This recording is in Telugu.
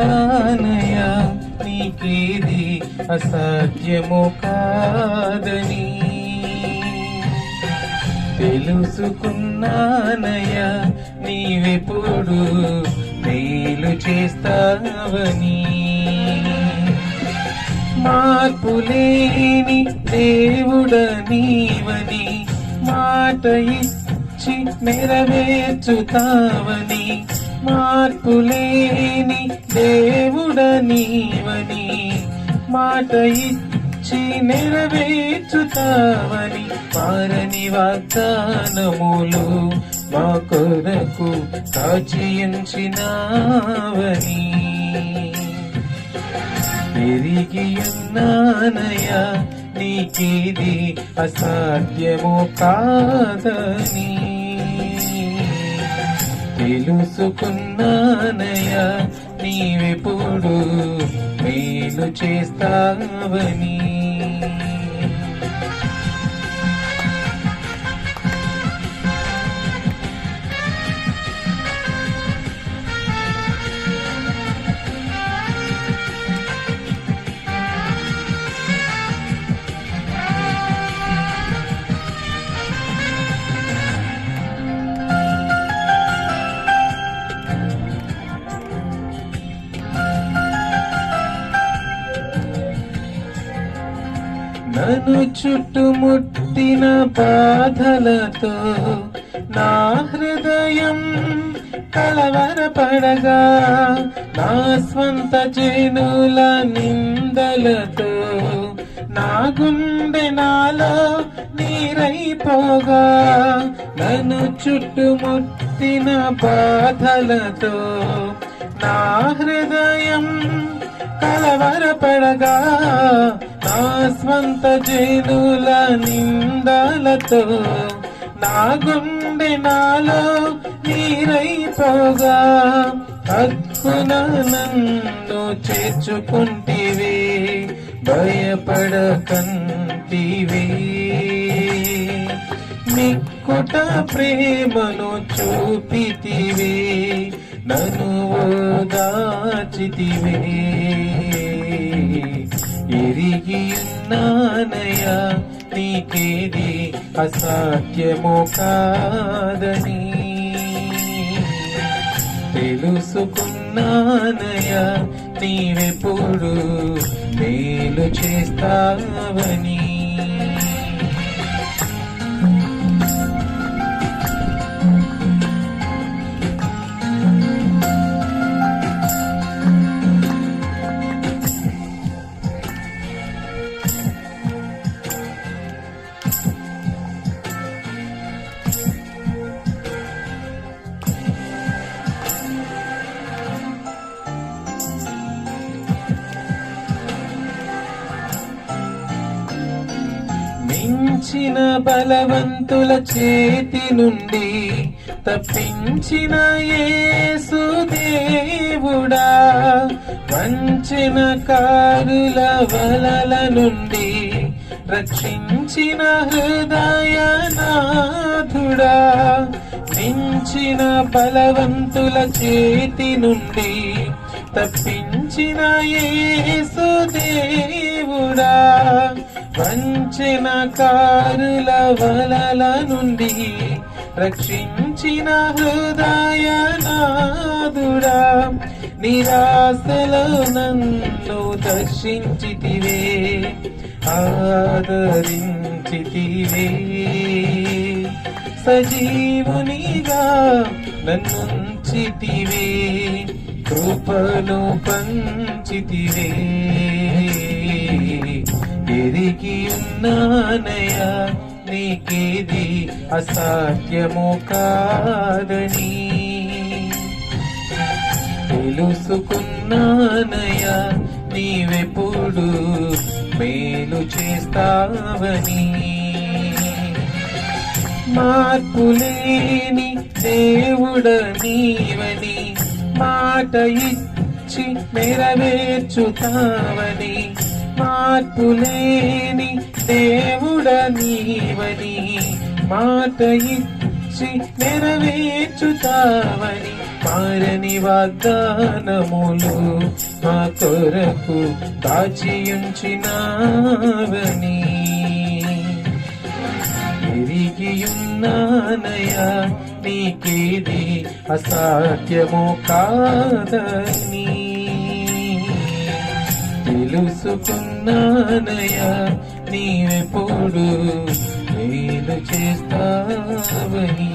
నానయా నీకేది అసాధ్యము కాదని. తెలుసుకున్నానయా నీవెప్పుడు మేలు చేస్తావని. మార్పులేని దేవుడ నీవని మాట ఇచ్చి నెరవేర్చుతావని. మార్పులేని దేవుడ నీవని మాట ఇచ్చి నెరవేర్చుతావని మారని వాగ్దానములు మా కొరకు కాచియుంచినావని పెరిగి ఉన్నానయా నీకేది అసాధ్యము కాదని. తెలుసుకున్నానయ్యా నీవెప్పుడు మేలు చేస్తావని. నన్ను చుట్టుముట్టిన బాధలతో నా హృదయం కలవరపడగా నా స్వంత జనుల నిందలతో నా గుండె నాలో నీరైపోగా నన్ను చుట్టుముట్టిన బాధలతో నా హృదయం కలవరపడగా నా స్వంత జనుల నిందలతో నా గుండె నాలో నీరైపోగా. హక్కున నన్ను చేర్చుకుంటేవి భయపడకంటివి. నిక్కుట ప్రేమను చూపితివే నన్ను దాచితివే ఎరిగి ఉన్నానయ్యా నీకేది అసాధ్యము కాదని. తెలుసుకున్నానయా నీవెప్పుడు మేలు చేస్తావని. తప్పించిన బలవంతుల చేతి నుండి తప్పించిన యేసు దేవుడా. వంచిన కారుల వలల నుండి రక్షించిన హృదయనాథుడా మించిన బలవంతుల చేతి నుండి తప్పించిన యేసు దేవుడా. వంచిన కారుల వలల నుండి రక్షించిన హృదయనాదుడా నిరాశలో నన్ను దర్శించితివే ఆదరించితివే. సజీవునిగా నన్నుంచితివే కృపను పంచితివే. ఎరిగి ఉన్నానయా నీకేది అసాధ్యము కాదని. తెలుసుకున్నానయా నీవెప్పుడు మేలు చేస్తావని. మార్పులేని దేవుడ నీవని మాట ఇచ్చి నెరవేర్చుతావని. మార్పులేని దేవుడ నీవని మాట ఇచ్చి నెరవేర్చుతావని మారని వాగ్దానములు మా కొరకు దాచియుంచినావని. ఎరిగియున్నానయ్యా నీకేది అసాధ్యమో కాదని. తెలుసుకున్నానయ్యా నీవెప్పుడు మేలు చేస్తావని.